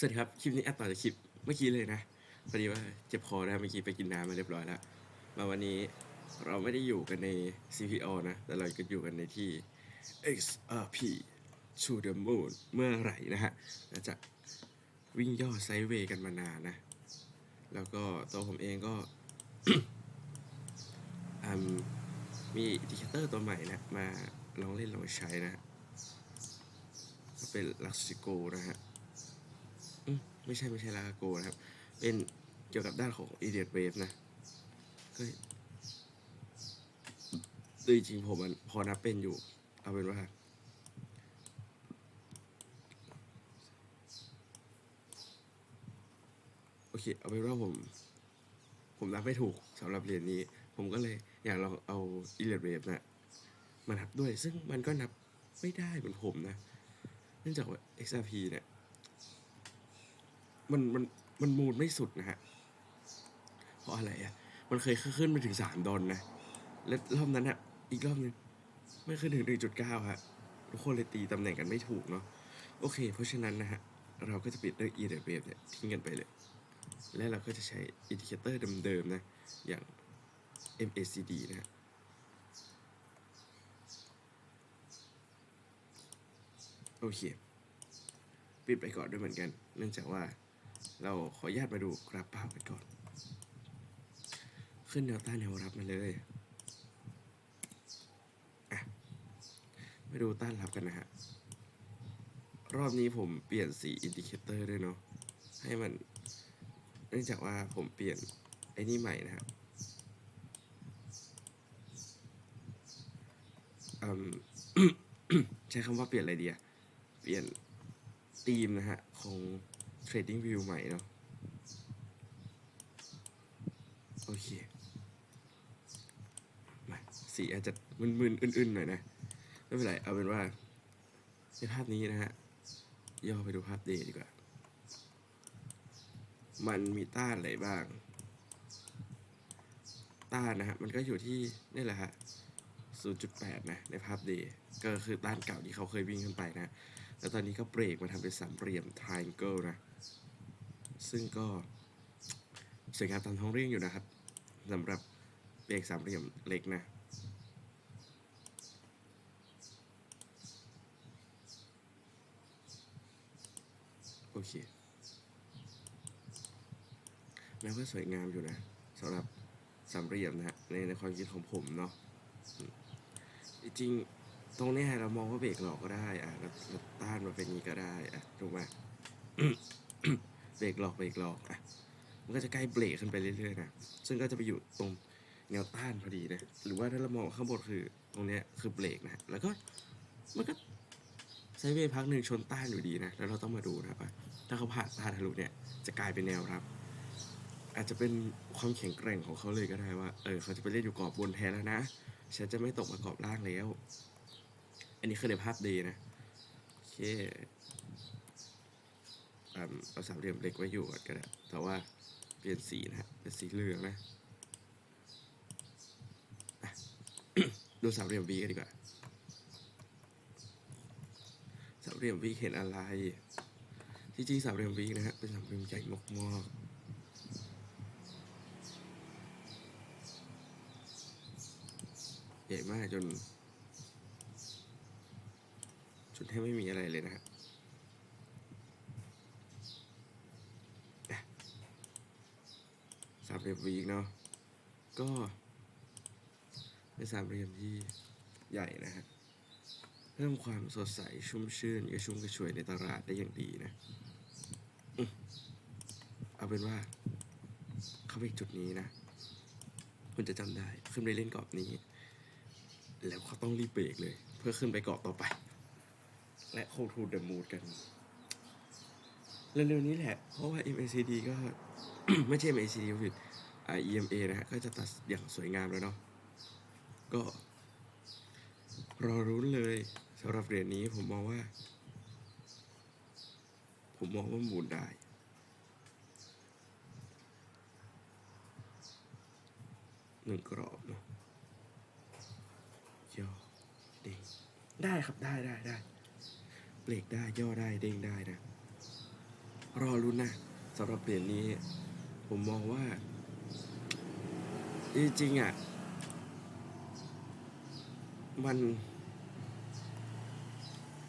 สวัสดีครับ คลิปนี้อัดต่อจากคลิปเมื่อกี้เลยนะพอดีว่าเจ็บคอนะเมื่อกี้ไปกินน้ำมาเรียบร้อยแล้วมาวันนี้เราไม่ได้อยู่กันใน CPO นะ แต่เราก็อยู่กันในที่ XRP to the moon เมื่อไหร่นะฮะเราจะวิ่งย่อไซด์เวย์กันมานานนะ แล้วก็ตัวผมเองก็มมีอินดิเคเตอร์ตัวใหม่นะมาลองเล่นลองใช้นะเป็นลักซิโกนะฮะ ไม่ใช่ไม่ใช่ลาโกนะครับ เป็นเกี่ยวกับด้านของ idiot wave นะก็จริงผมมันพอนับเป็นอยู่ เอาเป็นว่าโอเค เอาเป็นว่าผม ผมนับไม่ถูกสำหรับเหรียญนี้ ผมก็เลยอยากลองเอา idiot wave นะมานับด้วย ซึ่งมันก็นับไม่ได้เหมือนผมนะ เนื่องจากว่า XRP เนี่ย มันมันมันมูลไม่สุดนะฮะ เพราะอะไรอะ มันเคยขึ้นไปถึงสามดอลนะ แล้วรอบนั้นอะ อีกรอบนึงไม่ขึ้นถึงหนึ่งจุดเก้าฮะ ทุกคนเลยตีตำแหน่งกันไม่ถูกเนาะ โอเค เพราะฉะนั้นนะฮะ เราก็จะปิดเรื่อง e d w a v e เนี่ยทิ้งกันไปเลย และเราก็จะใช้อินดิเคเตอร์เดิมๆนะ อย่าง MACD นะฮะโอเค ปิดไปก่อนด้วยเหมือนกัน เนื่องจากว่า เราขออนุญาตมาดูกราฟภาพกันก่อน ขึ้นแนวต้านแนวรับมาเลยอะมาดูต้านรับกันนะฮะ รอบนี้ผมเปลี่ยนสีอินดิเคเตอร์ด้วยเนาะ ให้มัน เนื่องจากว่าผมเปลี่ยนไอ้นี่ใหม่นะฮะอืมใช้คำว่าเปลี่ยนอะไรดีอะเปลี่ยนธีมนะฮะ ของ Trading View ใหม่เนาะโอเคมาสีอาจจะมึนๆอื่นๆหน่อยนะ ไม่เป็นไร เอาเป็นว่าในภาพนี้นะฮะ ย่อไปดูภาพเดดีกว่า มันมีต้านอะไรบ้าง ต้านนะฮะ มันก็อยู่ที่นี่แหละฮะ0.8 นะ ในภาพเดก็คือต้านเก่าที่เขาเคยวิ่งขึ้นไปนะ แล้วตอนนี้ก็เบรกมาทำเป็นสามเหลี่ยม triangle นะ ซึ่งก็สวยงามตามท้องเรื่องอยู่นะครับสำหรับเบรกสามเหลี่ยมเล็กนะโอเคแม้ว่าสวยงามอยู่นะสำหรับสามเหลี่ยมนะฮะในในความคิดของผมเนาะจริง ตรงนี้เรามองว่าเบรกหลอกก็ได้อะแล้วต้านมาเป็นนี้ก็ได้อะถูกไหมเบรกหลอกเบรกหลอกอะมันก็จะใกล้เบรกขึ้นไปเรื่อยๆนะซึ่งก็จะไปอยู่ตรงแนวต้านพอดีนะหรือว่าถ้าเรามองข้างบนคือตรงนี้คือเบรกนะแล้วก็มันก็ไซด์เวย์พักหนึ่งชนต้านอยู่ดีนะแล้วเราต้องมาดูนะว่าถ้าเขาผ่านต้านทะลุเนี่ยจะกลายเป็นแนวรับ อาจจะเป็นความแข็งแกร่งของเขาเลยก็ได้ว่าเออเขาจะไปเล่นอยู่กรอบบนแทนแล้วนะฉันจะไม่ตกมากรอบล่างแล้ว อันนี้คือในภาพดย์นะ โอเคอเอาสามเหลี่ยมเล็กไว้อยู่ก่อนก็ได้แต่ว่าเปลี่ยนสีนะฮะเป็นสีเหลืองนะ ดูสามเหลี่ยมวีกันดีกว่า สามเหลี่ยมวีเห็นอะไร ที่จริงสามเหลี่ยมวีนะฮะ เป็นสามเหลี่ยมใหญ่มากๆใหญ่มากจน จนแทบไม่มีอะไรเลยนะฮะอะสามเหลี่ยมวีกเนาะก็เป็นสามเหลี่ยมที่ใหญ่นะฮะเพิ่มความสดใสชุ่มชื่นกระชุ่มกระชวยในตลาดได้อย่างดีนะอเอาเป็นว่า เข้าไปจุดนี้นะ คุณจะจำได้ ขึ้นไปเล่นกรอบนี้ แล้วเขาต้องรีบเบรกเลย เพื่อขึ้นไปเกาะต่อไป และโคทูเดอะมูดกันเร็วๆนี้แหละ เพราะว่า MACD ก็ ไม่ใช่ MACD ผิดอ่า EMA นะฮะ ก็จะตัดอย่างสวยงามแล้วเนาะก็ รอรุ้นเลยสำหรับเหรียญนี้ผมมองว่า ผมมองว่าหมุนได้หนึ่งกรอบเนาะย่อด้งได้ครับได้ได้ได้ เบรกได้ย่อได้เด้งได้นะ รอรุ้นนะสำหรับเหรียญนี้ ผมมองว่า จริงๆอะ มัน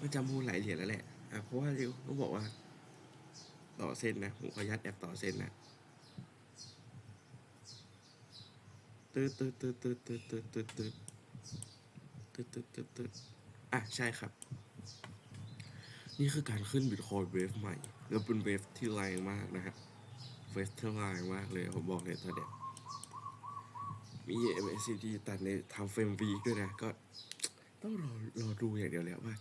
มันจะมูลหลายเหรียญแล้วแหละอะเพราะว่าเดี๋ยวต้องบอกว่า ต่อเส้นนะ ผมขออนุญาตแอบต่อเส้นนะตืดตืดตืดตืดตืดตืดตืดตืดตืดตืดตืดอะ ใช่ครับ นี่คือการขึ้นบิตคอยเวฟใหม่ แล้วเป็นเวฟที่แรงมากนะฮะ เวฟที่แรงมากเลยผมบอกเลยตอนเนี้ยมี MACD ตัดในทำเฟรมวีด้วยนะ ก็ต้องรอรอดูอย่างเดียวแล้วว่า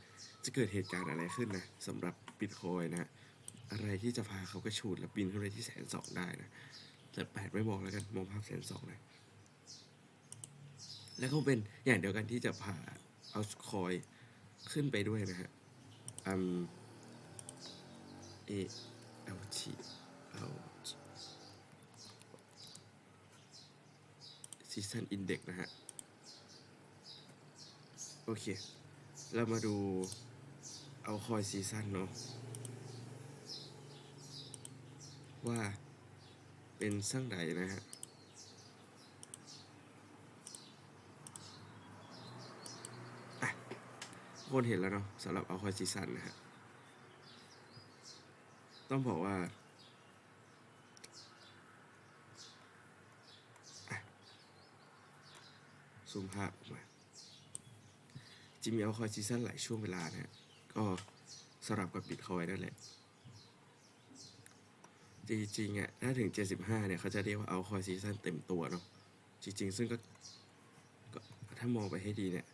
จะเกิดเหตุการณ์อะไรขึ้นนะสำหรับบิตคอยนะ อะไรที่จะพาเขากระชูดและบินขึ้นไปที่แสนสองได้นะ แต่แปดไม่มองแล้วกันมองภาพแสนสองนะ แล้วก็เป็นอย่างเดียวกันที่จะพาเอาคอยขึ้นไปด้วยนะฮะ อืม A L T L T Season Index นะฮะ โอเค เรามาดูเอาคอยซีซันเนาะว่าเป็นสร้างใดนะฮะทุก คนเห็นแล้วเนาะสำหรับเอาคอยซีซันนะฮะต้องบอกว่าซูมภาพออกมาจะมีเอาคอยซีซันหลายช่วงเวลานะฮะก็สลับกับบิตคอยนั่นแหละจริงๆอะถ้าถึง 75 เนี่ย เขาจะเรียกว่าเอาคอยซีซันเต็มตัวเนาะ จริง ๆ ซึ่งก็ก็ถ้ามองไปให้ดีเนี่ย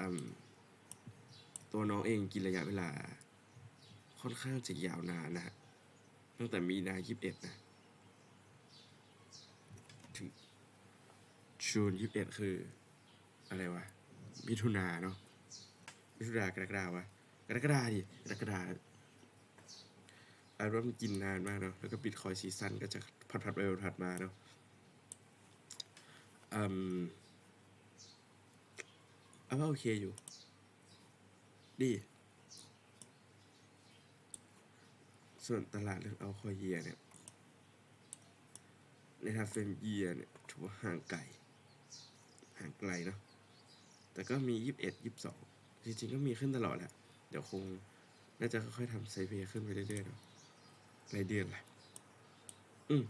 อืม ตัวน้องเองกินระยะเวลา ค่อนข้างจะยาวนานนะฮะตั้งแต่มีนายี่สิบเอ็ดนะถึงจูนยี่สิบเอ็ดคือ อะไรวะมิถุนาเนาะมิถุนากรกฎาวะกรกฎาดิกรกฎาอันว่ามันกินนานมากเนาะแล้วก็บิตคอยซีซันก็จะผัดผัดๆไปผัดมาเนาะอืมเอาว่าโอเคอยู่ ดี ส่วนตลาดเรื่องเอาคอยเยียเนี่ย ในทางเฟรมเยียเนี่ยถือว่าห่างไกล ห่างไกลเนาะ แต่ก็มียี่สิบเอ็ดยี่สิบสองจริงๆก็มีขึ้นตลอดแหละ เดี๋ยวคงน่าจะค่อยๆทำไซด์เวย์ขึ้นไปเรื่อยๆเนาะรายเดือนแหละอืม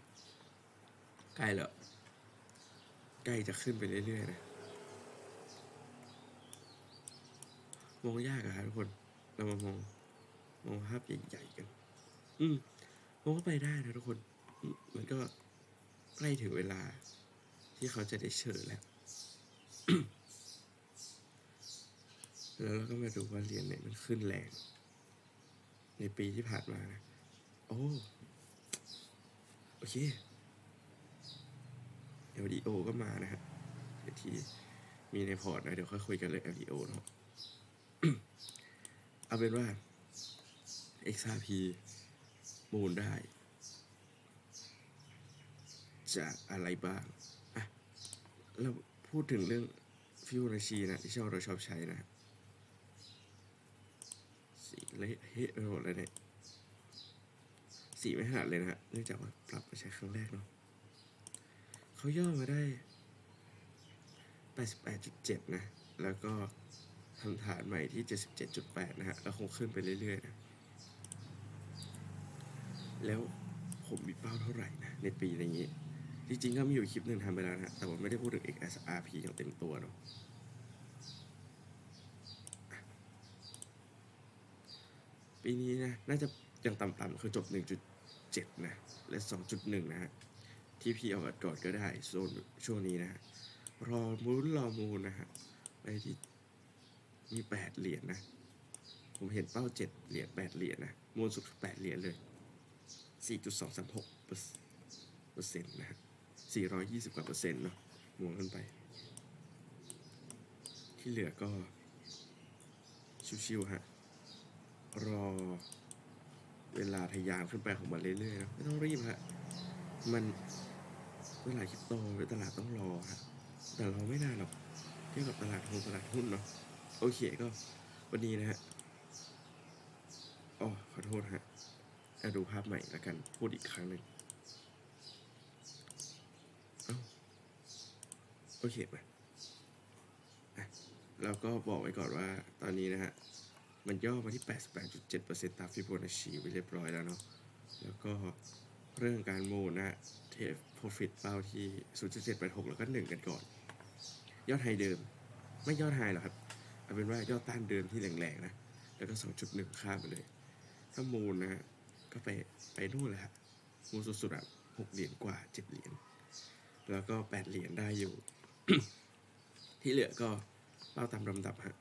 ใกล้แล้วใกล้จะขึ้นไปเรื่อยๆนะ มองยากอะครับทุกคน เรามามองมองภาพใหญ่ๆกัน อืมมองว่าไปได้นะทุกคน มันก็ใกล้ถึงเวลา ที่เขาจะได้เชิญแล้ว แล้วเราก็มาดูว่าเหรียญไหนมันขึ้นแรง ในปีที่ผ่านมานะโอ้ โอเค LDO ก็มานะฮะเดี๋ยวทีมีในพอร์ตนะเดี๋ยวค่อยคุยกันเลย LDO เนาะ เอาเป็นว่า XRP มูลได้ จากอะไรบ้างอะเราพูดถึงเรื่องฟิวนาชีนะที่ชอบเราชอบใช้นะสีเละเทะไปหมดเลยเนี่ยสีไม่ถนัดเลยนะฮะเนื่องจากว่าปรับมาใช้ครั้งแรกเนาะเขาย่อมาได้ 88.7 นะ แล้วก็ ทำฐานใหม่ที่ 77.8 นะฮะแล้วคงขึ้นไปเรื่อยๆนะแล้วผมมีเป้าเท่าไหร่นะ ในปีนี้ จริงๆก็มีอยู่คลิปหนึ่งทำไปแล้วนะ แต่ว่าไม่ได้พูดถึง XRP อย่างเต็มตัวเนาะปีนี้นะ น่าจะยังต่ำๆคือจบ 1.7 นะ และ 2.1 นะฮะ ที่พี่เอาอัดก่อนก็ได้โซนช่วงนี้นะฮะรอมูลรอมูลนะฮะไปที่ มี8เหรียญนะ ผมเห็นเป้า7เหรียญ8เหรียญนะมูลสุดคือ8เหรียญเลย4.236เปอร์เซ็นต์นะฮะ420กว่าเปอร์เซ็นต์เนาะมวงขึ้นไป ที่เหลือก็ ชิวๆฮะ รอเวลาทยานขึ้นไปของมันเรื่อยๆนะไม่ต้องรีบฮะ มันเวลาคริปโตหรือตลาดต้องรอฮะ แต่รอไม่นานหรอก เทียบกับตลาดหุ้นตลาดหุ้นเนาะ โอเคก็วันนี้นะฮะอ๋อขอโทษฮะอะดูภาพใหม่แล้วกันพูดอีกครั้งหนึ่งโอเคไหมเราก็บอกไว้ก่อนว่าตอนนี้นะฮะ มันย่อมาที่ 88.7%ตามฟิโบนัชชีไปเรียบร้อยแล้วเนาะ แล้วก็เรื่องการโมนะฮะเทฟโปรฟิตเป้าที่ 0.786 แล้วก็ 1 กันก่อน ยอดไฮเดิม ไม่ยอดไฮหรอครับ เอาเป็นว่ายอดต้านเดิมที่แรงๆนะ แล้วก็ 2.1 ข้ามไปเลย ถ้ามูลนะฮะ ก็ไปไปนู่นเลยฮะ มูลสุดๆอะ6เหรียญกว่า7เหรียญ แล้วก็8เหรียญได้อยู่ ที่เหลือก็เป้าตามลำดับฮะ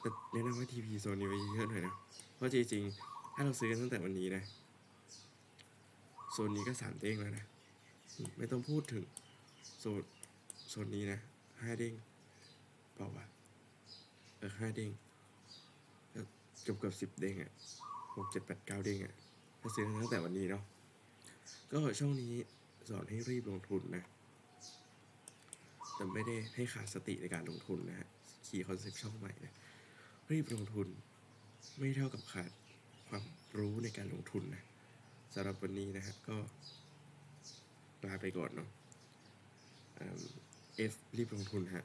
แต่แนะนำว่าทีพีโซนนี้ไว้เยอะหน่อยนะ เพราะจริงๆ ถ้าเราซื้อกันตั้งแต่วันนี้นะ โซนนี้ก็สามเด้งแล้วนะ ไม่ต้องพูดถึงโซนโซนนี้นะห้าเด้งเปล่าวะ ห้าเด้งเกือบเกือบสิบเด้งอะหกเจ็ดแปดเก้าเด้งอะถ้าซื้อตั้งแต่วันนี้เนาะก็ช่วงนี้สอนให้รีบลงทุนนะ แต่ไม่ได้ให้ขาดสติในการลงทุนนะฮะคีย์คอนเซ็ปต์ช่องใหม่นะรีบลงทุน ไม่เท่ากับขาดความรู้ในการลงทุนนะสำหรับวันนี้นะฮะก็ลาไปก่อนเนาะเอฟรีบลงทุนฮะ